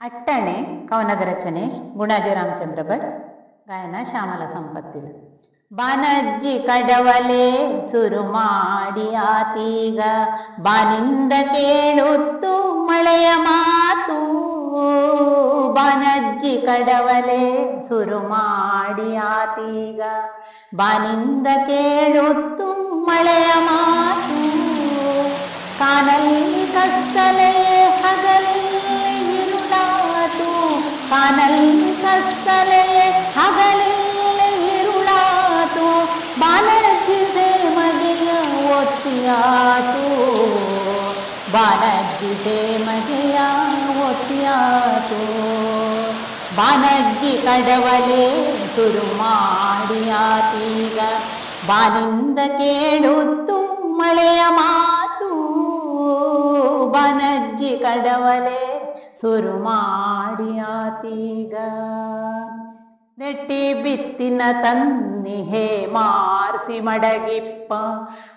ಅಟ್ಟಣೆ ಕವನದ ರಚನೆ ಗುಣಾಜಿ ರಾಮಚಂದ್ರ ಭಟ್, ಗಾಯನ ಶ್ಯಾಮಲ ಸಂಪತ್ತಿಲ್. ಬಾನಜ್ಜಿ ಕಡವಲೆ ಸುರು ಮಾಡಿ ಆತೀಗ, ಬಾನಿಂದ ಕೇಳುತ್ತು ಮಳೆಯ ಮಾತು. ಬಾನಜ್ಜಿ ಕಡವಲೆ ಸುರು ಮಾಡಿ ಆತೀಗ, ಬಾನಿಂದ ಕೇಳುತ್ತು ಮಳೆಯ ಮಾತು. ಕಾನಲ್ಲಿ ಕತ್ತಲೆಯೇ ಬಾನಲ್ಲಿ ಕತ್ತಲೆಯೇ ಹಗಲೆಯೇ ಇರುಳಾತು, ಬಾನಜ್ಜಿದೆ ಮಗೆಯ ಒತ್ತಿಯಾತು ಬಾನಜ್ಜಿದೆ ಮಗೆಯ ಒತ್ತಿಯಾತು ಬಾನಜ್ಜಿ ಕಡವಲೆ ತುರುಮಾಡಿಯಾತೀಗ ಬಾನಿಂದ ಕೇಳುತ್ತು ಮಳೆಯ ಮಾತು. ಬಾನಜ್ಜಿ ಕಡವಲೇ ಸುರು ಮಾಡಿ ಆತೀಗ ನೆಟ್ಟಿ ಬಿತ್ತಿನ ತನ್ನಿ ಹೇ ಮಾರ್ಸಿ ಮಡಗಿಪ್ಪ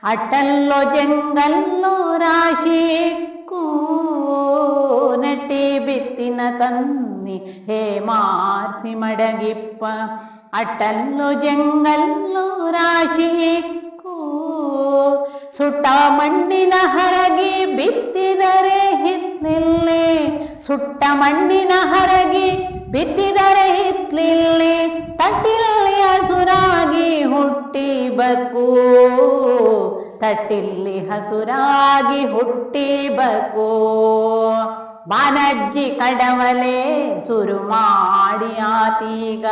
ಅಟ್ಟಲ್ಲೋ ಜಂಗಲ್ಲೋ ರಾಶಿಕ್ಕು ನೆಟ್ಟಿ ಬಿತ್ತಿನ ತನ್ನಿ ಹೇ ಮಾರ್ಸಿ ಮಡಗಿಪ್ಪ ಅಟ್ಟಲ್ಲೋ ಜಂಗಲ್ಲೋ ರಾಶಿಕ್ಕು ಸುಟ್ಟ ಮಣ್ಣಿನ ಸುಟ್ಟ ಮಣ್ಣಿನ ಹರಗಿ ಬಿತ್ತಿದರೆ ಹಿತ್ಲಿಲ್ಲಿ, ತಟ್ಟಿಲ್ಲಿ ಹಸುರಾಗಿ ಹುಟ್ಟಿ ಬಕು. ತಟ್ಟಿಲ್ಲಿ ಹಸುರಾಗಿ ಹುಟ್ಟಿ ಬಕು. ಬಾನಜ್ಜಿ ಕಡವಲೆ ಸುರು ಮಾಡಿ ಆತೀಗ,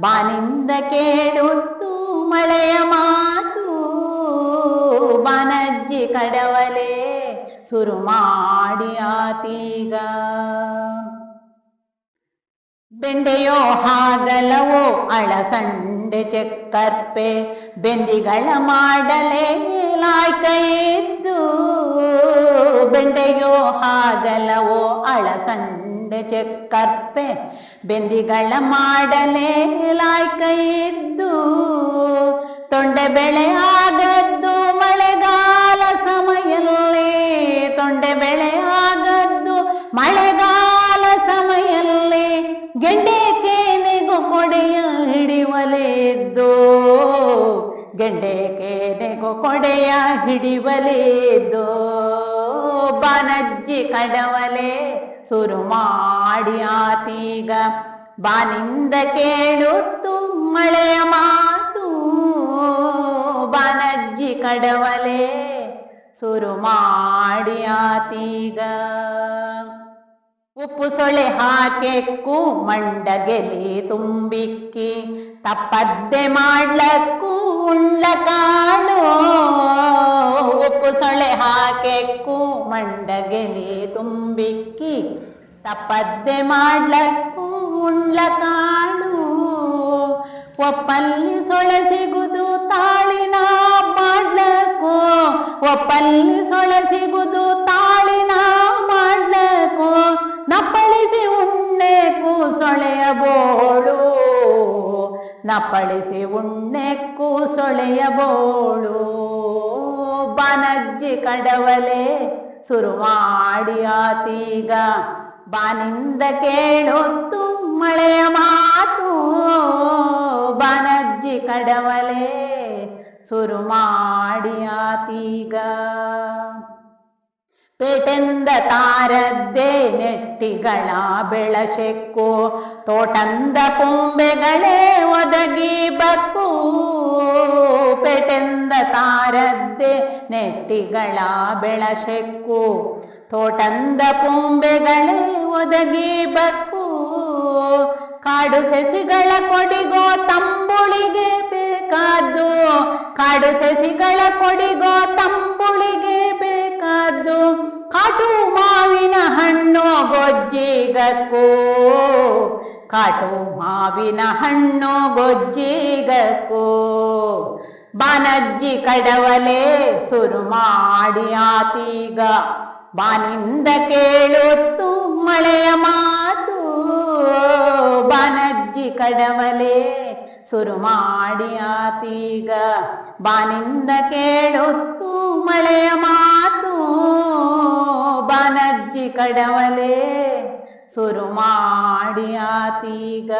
ಬಾನಿಂದ ಕೇಳುತ್ತು ಮಳೆಯ ಮಾತು. ಬಾನಜ್ಜಿ ಕಡವಲೆ ಸುರು ಮಾಡಿ ಆತೀಗ. ಬೆಂಡೆಯೋ ಹಾಗಲವೋ ಅಳಸಂಡೆ ಚೆಕ್ಕರ್ಪೆ ಬೆಂದಿಗಳ ಮಾಡಲೇ ಲಾಯ್ಕ ಇದ್ದು ಬೆಂಡೆಯೋ ಹಾಗಲವೋ ಅಳಸಂಡೆ ಚೆಕ್ಕರ್ಪೆ ಬೆಂದಿಗಳ ಮಾಡಲೇ ಲಾಯ್ಕ ಇದ್ದು ತೊಂಡೆ ಬೆಳೆ ಆಗದ್ದು ಕೊಡೆಯ ಹಿಡಿವಲೆದ್ದು, ಗೆಂಡೆ ಕೇನೆಗು ಕೊಡೆಯ ಹಿಡಿವಲೆದ್ದು, ಬಾನಜ್ಜಿ ಕಡವಲೆ ಸುರು ಮಾಡಿ ಆತೀಗ, ಬಾನಿಂದ ಕೇಳುತ್ತು ಮಳೆಯ ಮಾತು, ಬಾನಜ್ಜಿ ಕಡವಲೆ ಸುರು ಮಾಡಿ ಆತೀಗ. ಉಪ್ಪು ಸೊಳೆ ಹಾಕೆಕ್ಕು ಮಂಡಗೆಲಿ ತುಂಬಿಕ್ಕಿ, ತಪ್ಪದ್ದೆ ಮಾಡ್ಲಕ್ಕೂ ಉಳ್ಳ ಕಾಳು. ಉಪ್ಪು ಸೊಳೆ ಹಾಕೆಕ್ಕು ಮಂಡಗೆಲಿ ತುಂಬಿಕ್ಕಿ, ತಪ್ಪದ್ದೆ ಮಾಡ್ಲಕ್ಕೂ ಉಳ್ಳ ಕಾಳು. ಒಪ್ಪಲ್ಲಿ ಸೊಳೆ ಸಿಗುದು ತಾಳಿನ ಮಾಡ್ಲಕ್ಕೂ ಒಪ್ಪಲ್ಲಿ ಸೊಳೆ ಉಣ್ಣೆಕ್ಕೂ ಸೊಳೆಯ ಬೋಳು ನಪ್ಪಳಿಸಿ ಉಣ್ಣೆಕ್ಕೂ ಸೊಳೆಯ ಬೋಳು ಬನಜ್ಜಿ ಕಡವಲೆ ಸುರು ಮಾಡಿ ಆತೀಗ, ಬಾನಿಂದ ಕೇಳುತ್ತು ಮಳೆಯ ಮಾತು. ಬನಜ್ಜಿ ಕಡವಲೆ ಸುರು ಮಾಡಿ ಆತೀಗ. ಪೇಟೆಂದ ತಾರದ್ದೇ ನೆಟ್ಟಿಗಳ ಬೆಳಶೆಕ್ಕು ತೋಟಂದ ಪೊಂಬೆಗಳೇ ಒದಗಿ ಬಕ್ಕು. ಪೇಟೆಂದ ತಾರದ್ದೇ ನೆಟ್ಟಿಗಳ ಬೆಳಶೆಕ್ಕು ತೋಟಂದ ಪೊಂಬೆಗಳೇ ಒದಗಿ ಬಕ್ಕು. ಕಾಡು ಸಸಿಗಳ ಕೊಡಿಗೋ ತಂಬುಳಿಗೆ ಬೇಕಾದ್ದು, ಕಾಡು ಸಸಿಗಳ ಕೊಡಿಗೋ ತಂಬುಳಿಗೆ ಬೇಕಾದ್ದು ಕಾಟು ಮಾವಿನ ಹಣ್ಣು ಗೊಜ್ಜಿಗಕ್ಕೂ. ಕಾಟು ಮಾವಿನ ಹಣ್ಣು ಗೊಜ್ಜಿಗಕ್ಕೂ. ಬಾನಜ್ಜಿ ಕಡವಲೆ ಸುರು ಮಾಡಿ ಆತೀಗ. ಬಾನಿಂದ ಕೇಳುತ್ತು ಮಳೆಯ ಮಾತು. ಬಾನಜ್ಜಿ ಕಡವಲೆ ಸುರು ಮಾಡಿ ಆತೀಗ. ಬಾನಿಂದ ಕೇಳುತ್ತು ಮಳೆಯ ಮಾತು. ಬಾನಜ್ಜಿ ಕಡವಲೆ ಸುರು ಮಾಡಿ ಆತೀಗ